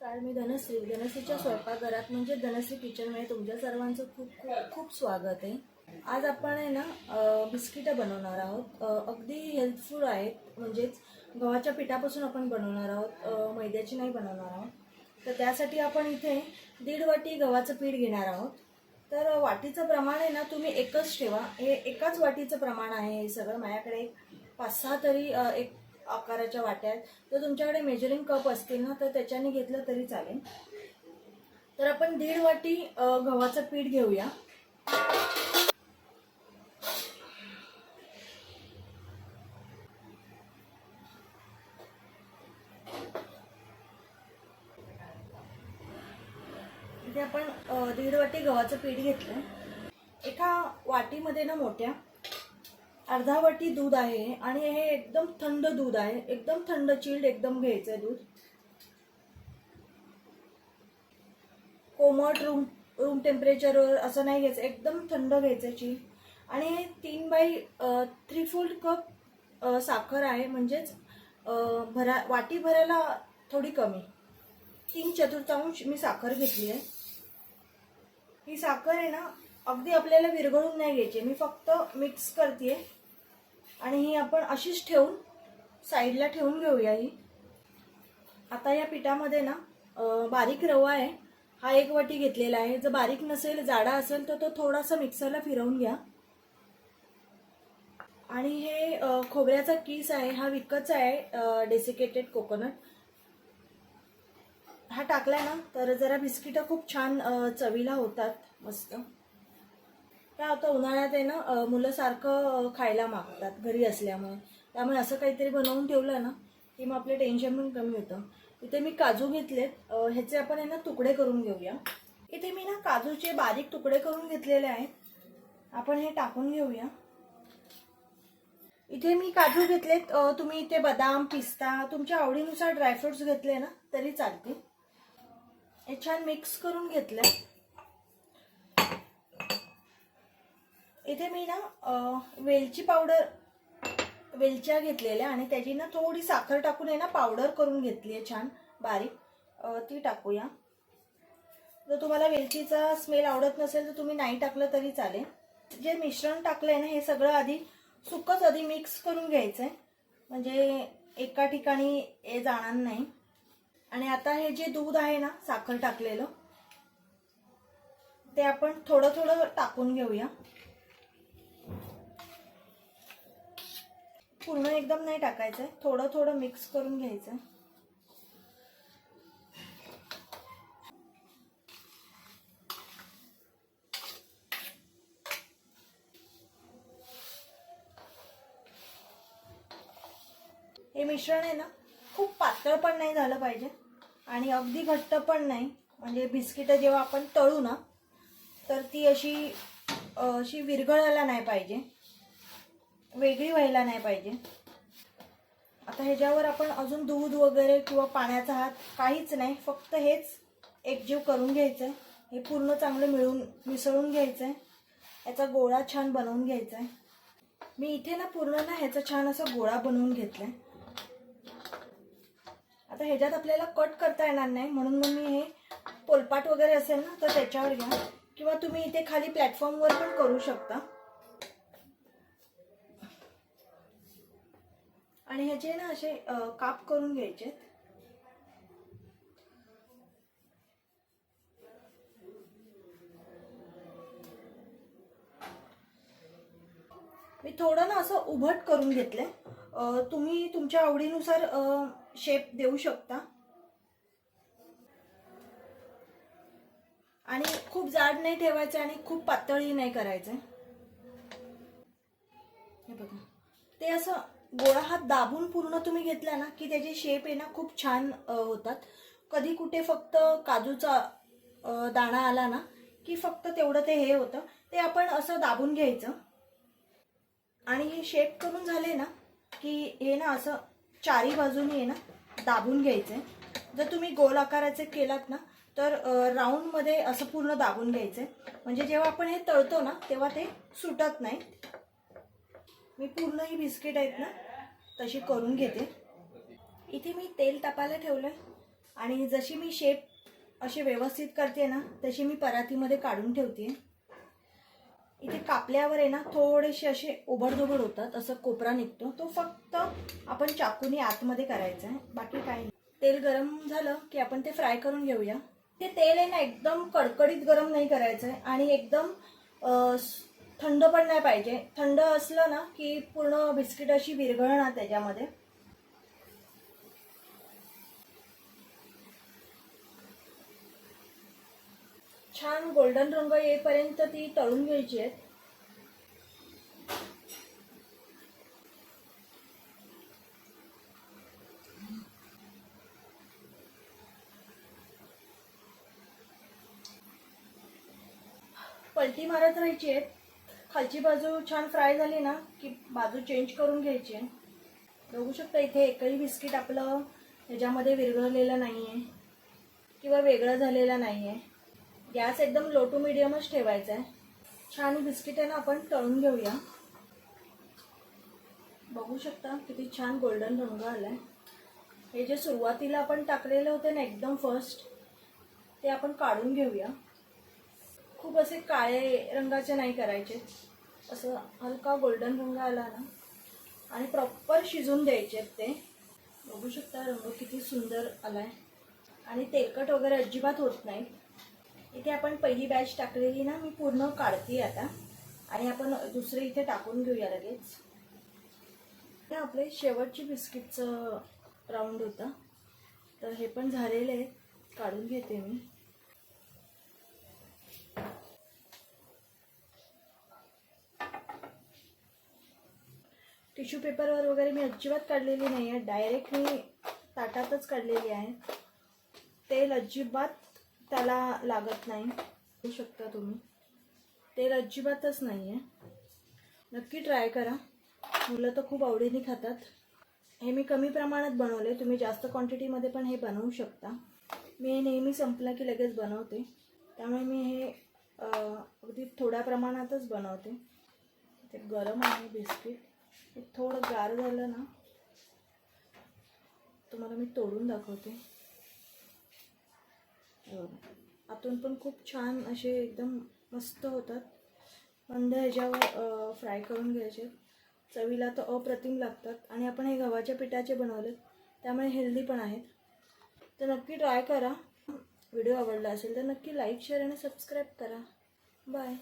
नमस्कार मी धनश्री. धनश्रीच्या स्वयंपाकघरात म्हणजे धनश्री किचनमध्ये तुमच्या सर्वांचं खूप खूप खूप स्वागत आहे. आज आपण आहे ना बिस्किटं बनवणार आहोत. अगदी हेल्थफुल आहेत. म्हणजेच गव्हाच्या पिठापासून आपण बनवणार आहोत. मैद्याची नाही बनवणार आहोत. तर त्यासाठी आपण इथे दीड वाटी गव्हाचं पीठ घेणार आहोत. तर वाटीचं प्रमाण आहे ना तुम्ही एकच ठेवा. हे एकाच वाटीचं प्रमाण आहे हे सगळं. माझ्याकडे एक पाच सहा तरी एक आकाराच्या वाट्या आहेत तर तुमच्याकडे मेजरिंग कप असतील ना तर त्याच्याने घेतलं तरी चालेल. तर आपण दीड वाटी गव्हाचं पीठ घेऊया. इथे आपण दीड वाटी गव्हाचं पीठ घेतलं एका वाटीमध्ये ना मोठ्या अर्धा वाटी दूध आहे आणि हे एकदम थंड दूध आहे. एकदम थंड चिल्ड एकदम घ्यायचं आहे दूध. कोमट रूम रूम टेम्परेचरवर असं नाही घ्यायचं. एकदम थंड घ्यायचं चिल्ड. आणि तीन बाय थ्री फोल्ड कप साखर आहे. म्हणजेच भरा वाटी भरायला थोडी कमी. तीन चतुर्थांश मी साखर घेतली आहे. ही साखर आहे ना अगदी आपल्याला विरघळून नाही घ्यायची. मी फक्त मिक्स करते आणि ही आपण अशीच ठेवून साईडला ठेवून घेऊया ही. आता या पिठामध्ये ना बारीक रवा आहे. हा एक वाटी घेतलेला आहे. जर बारीक नसेल जाडा असेल तर तो थोडासा मिक्सरला फिरवून घ्या. आणि हे खोबऱ्याचा किस आहे हा विकतचा आहे डेसिकेटेड कोकोनट हा टाकला ना तर जरा बिस्किटं खूप छान चवीला होतात. मस्त. काय होतं उन्हाळ्यात आहे ना मुलं सारखं खायला मागतात घरी असल्यामुळे. त्यामुळे असं काहीतरी बनवून ठेवलं ना की मग आपलं टेन्शन पण कमी होतं. इथे मी काजू घेतलेत. ह्याचे आपण आहे ना तुकडे करून घेऊया. इथे मी ना काजूचे बारीक तुकडे करून घेतलेले आहेत. आपण हे टाकून घेऊया. इथे मी काजू घेतलेत. तुम्ही इथे बदाम पिस्ता तुमच्या आवडीनुसार ड्रायफ्रुट्स घेतले ना तरी चालते हे छान मिक्स करून घेतलंय. इथे मी ना वेलची पावडर वेलच्या घेतलेल्या आणि त्याची ना थोडी साखर टाकून आहे ना पावडर करून घेतली आहे छान बारीक. ती टाकूया. जर तुम्हाला वेलचीचा स्मेल आवडत नसेल तर तुम्ही नाही टाकलं तरी चालेल. जे मिश्रण टाकलंय ना हे सगळं आधी सुकच आधी मिक्स करून घ्यायचं आहे म्हणजे एका ठिकाणी हे जाणार नाही. आणि आता हे जे दूध आहे ना साखर टाकलेलं ते आपण थोडं थोडं टाकून घेऊया. पूर्ण एकदम नाही टाकायचंय थोडं थोडं मिक्स करून घ्यायचंय हे मिश्रण आहे ना खूप पातळ पण नाही झालं पाहिजे. आणि अगदी घट्ट पण नाही. म्हणजे बिस्किटं जेव्हा आपण तळू ना तर ती अशी अशी विरघळायला नाही पाहिजे. वेगळी व्हायला नाही पाहिजे. आता ह्याच्यावर आपण अजून दूध वगैरे किंवा पाण्याचा हात काहीच नाही फक्त हेच एकजीव करून घ्यायचं आहे हे पूर्ण चांगलं मिळून मिसळून घ्यायचं आहे याचा गोळा छान बनवून घ्यायचा आहे मी इथे ना पूर्ण ना ह्याचा छान असा गोळा बनवून घेतलाय. आता ह्याच्यात आपल्याला कट करता येणार नाही म्हणून मग मी हे पोलपाट वगैरे असेल ना तर त्याच्यावर घ्या. किंवा तुम्ही इथे खाली प्लॅटफॉर्मवर पण करू शकता. आणि ह्याचे ना असे काप करून घ्यायचे. मी थोडं ना असं उभट करून घेतलंय. तुम्ही तुमच्या आवडीनुसार शेप देऊ शकता. आणि खूप जाड नाही ठेवायचं आणि खूप पातळही नाही करायचं. हे बघा. ते असं गोळा हात दाबून पूर्ण तुम्ही घेतला ना की त्याचे शेप आहे ना खूप छान होतात. कधी कुठे फक्त काजूचा दाणा आला ना की फक्त तेवढं ते हे होतं. ते आपण असं दाबून घ्यायचं. आणि हे शेप करून झाले ना की हे ना असं चारी बाजूनी आहे ना दाबून घ्यायचंय. जर तुम्ही गोल आकाराचे केलात ना तर राऊंडमध्ये असं पूर्ण दाबून घ्यायचंय. म्हणजे जेव्हा आपण हे तळतो ना तेव्हा ते सुटत नाही. मी पूर्ण ही बिस्किट आहेत ना तशी करून घेते. इथे मी तेल तापायला ठेवलंय. आणि जशी मी शेप असे व्यवस्थित करते ना तशी मी परातीमध्ये काढून ठेवते. इथे कापल्यावर आहे ना थोडेसे असे ओबडधोबड होतात असं कोपरा निघतो. तो फक्त आपण चाकूने आतमध्ये करायचा आहे. बाकी काही तेल गरम झालं की आपण ते फ्राय करून घेऊया. ते तेल आहे ना एकदम कडकडीत गरम नाही करायचं आहे आणि एकदम थंड पण नाही पाहिजे. थंड असलं ना की पूर्ण बिस्किट अशी विरघळणार त्याच्यामध्ये. छान गोल्डन रंग येईपर्यंत ती तळून घ्यायची आहेत. पलटी मारत राहायची आहे खालची बाजू छान फ्राय झाली ना की बाजू चेंज करून घ्यायची आहे. बघू शकता इथे एकही बिस्किट आपलं ह्याच्यामध्ये विरघळलेलं नाही आहे किंवा वेगळं झालेलं नाही आहे गॅस एकदम लो टू मिडियमच ठेवायचा आहे. छान बिस्किट आहे ना आपण तळून घेऊया. बघू शकता किती छान गोल्डन रंग आलाय. हे जे सुरुवातीला आपण टाकलेले होते ना एकदम फर्स्ट ते आपण काढून घेऊया. खूप असे काळे रंगाचे नाही करायचे. असं हलका गोल्डन रंग आला ना आणि प्रॉपर शिजून द्यायचे आहेत ते. बघू शकता रंग किती सुंदर आला आहे आणि तेलकट वगैरे अजिबात होत नाही. इथे आपण पहिली बॅच टाकलेली ना मी पूर्ण काढते आता. आणि आपण दुसरे इथे टाकून घेऊया लगेच. हे आपले शेवटची बिस्किटचं राऊंड होतं. तर हे पण झालेले आहेत. काढून घेते मी. टिश्यू पेपरवर वगैरे मी अजिबात काढलेली नाही आहे डायरेक्ट मी ताटातच काढलेली आहे. तेल अजिबात त्याला लागत नाही. होऊ शकता तुम्ही. तेल अजिबातच नाही आहे नक्की ट्राय करा. मुलं तर खूप आवडीने खातात. हे मी कमी प्रमाणात बनवले तुम्ही जास्त क्वांटिटीमध्ये पण हे बनवू शकता. मी हे नेहमी संपलं की लगेच बनवते. त्यामुळे मी हे अगदी थोड्या प्रमाणातच बनवते. ते गरम आहे बिस्किट. हे थोडं गार झालं ना तुम्हाला मी तोडून दाखवते. आतून पण खूप छान असे एकदम मस्त होतात. मंद ह्याच्यावर फ्राय करून घ्यायचे. चवीला तर अप्रतिम लागतात. आणि आपण हे गव्हाच्या पिठाचे बनवलेत त्यामुळे हेल्दी पण आहेत. तर नक्की ट्राय करा. व्हिडिओ आवडला असेल तर नक्की लाईक शेअर आणि सबस्क्राईब करा. बाय